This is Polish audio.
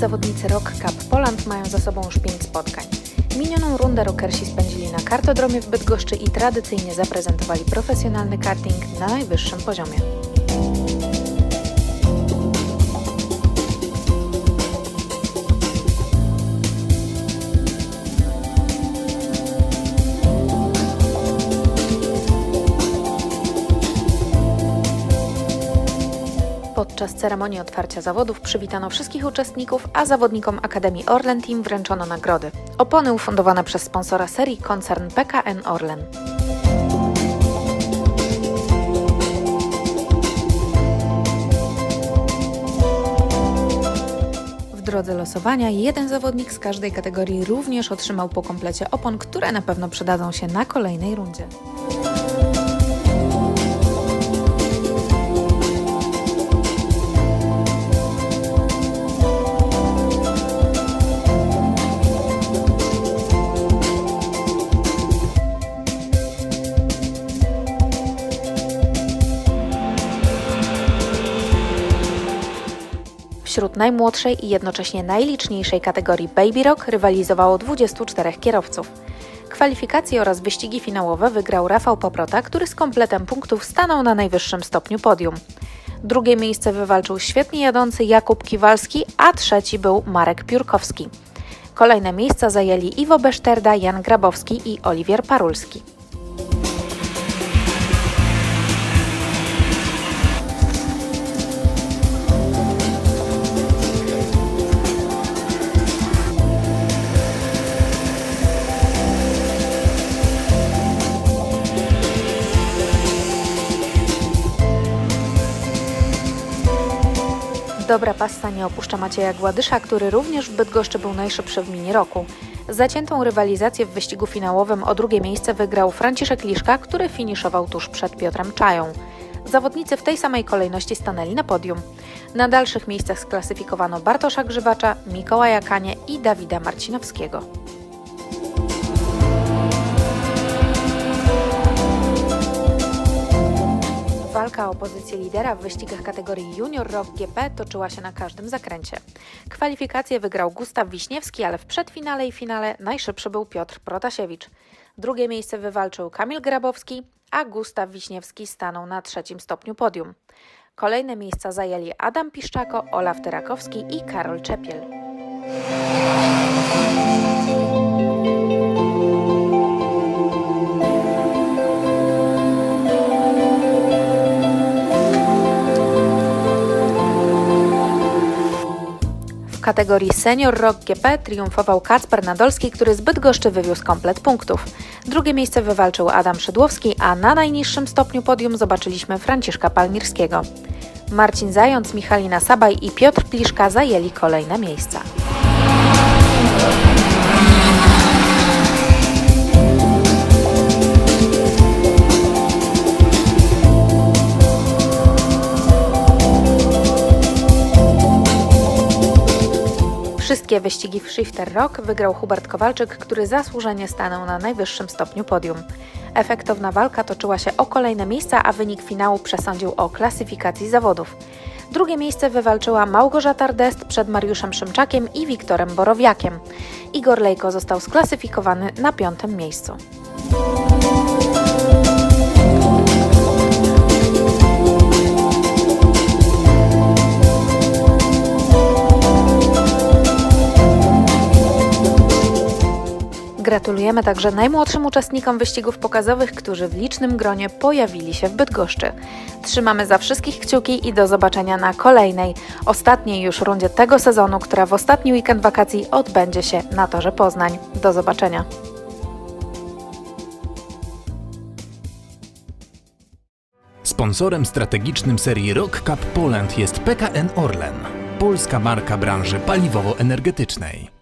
zawodnicy Rock Cup Poland mają za sobą już 5 spotkań. Minioną rundę rockersi spędzili na kartodromie w Bydgoszczy i tradycyjnie zaprezentowali profesjonalny karting na najwyższym poziomie. Podczas ceremonii otwarcia zawodów przywitano wszystkich uczestników, a zawodnikom Akademii Orlen Team wręczono nagrody. Opony ufundowane przez sponsora serii koncern PKN Orlen. W drodze losowania jeden zawodnik z każdej kategorii również otrzymał po komplecie opon, które na pewno przydadzą się na kolejnej rundzie. Wśród najmłodszej i jednocześnie najliczniejszej kategorii Baby Rock rywalizowało 24 kierowców. Kwalifikacje oraz wyścigi finałowe wygrał Rafał Poprota, który z kompletem punktów stanął na najwyższym stopniu podium. Drugie miejsce wywalczył świetnie jadący Jakub Kiwalski, a trzeci był Marek Piórkowski. Kolejne miejsca zajęli Iwo Beszterda, Jan Grabowski i Oliwier Parulski. Dobra pasta nie opuszcza Macieja Gładysza, który również w Bydgoszczy był najszybszy w mini roku. Zaciętą rywalizację w wyścigu finałowym o drugie miejsce wygrał Franciszek Liszka, który finiszował tuż przed Piotrem Czają. Zawodnicy w tej samej kolejności stanęli na podium. Na dalszych miejscach sklasyfikowano Bartosza Grzybacza, Mikołaja Kanie i Dawida Marcinowskiego. Walka o pozycję lidera w wyścigach kategorii Junior Rock GP toczyła się na każdym zakręcie. Kwalifikacje wygrał Gustaw Wiśniewski, ale w przedfinale i finale najszybszy był Piotr Protasiewicz. Drugie miejsce wywalczył Kamil Grabowski, a Gustaw Wiśniewski stanął na trzecim stopniu podium. Kolejne miejsca zajęli Adam Piszczako, Olaf Tyrakowski i Karol Czepiel. Kategorii Senior Rock GP triumfował Kacper Nadolski, który z Bydgoszczy wywiózł komplet punktów. Drugie miejsce wywalczył Adam Szydłowski, a na najniższym stopniu podium zobaczyliśmy Franciszka Palmirskiego. Marcin Zając, Michalina Sabaj i Piotr Pliszka zajęli kolejne miejsca. Wszystkie wyścigi w Shifter Rock wygrał Hubert Kowalczyk, który zasłużenie stanął na najwyższym stopniu podium. Efektowna walka toczyła się o kolejne miejsca, a wynik finału przesądził o klasyfikacji zawodów. Drugie miejsce wywalczyła Małgorzata Rdest przed Mariuszem Szymczakiem i Wiktorem Borowiakiem. Igor Lejko został sklasyfikowany na piątym miejscu. Gratulujemy także najmłodszym uczestnikom wyścigów pokazowych, którzy w licznym gronie pojawili się w Bydgoszczy. Trzymamy za wszystkich kciuki i do zobaczenia na kolejnej, ostatniej już rundzie tego sezonu, która w ostatni weekend wakacji odbędzie się na Torze Poznań. Do zobaczenia. Sponsorem strategicznym serii Rock Cup Poland jest PKN Orlen, polska marka branży paliwowo-energetycznej.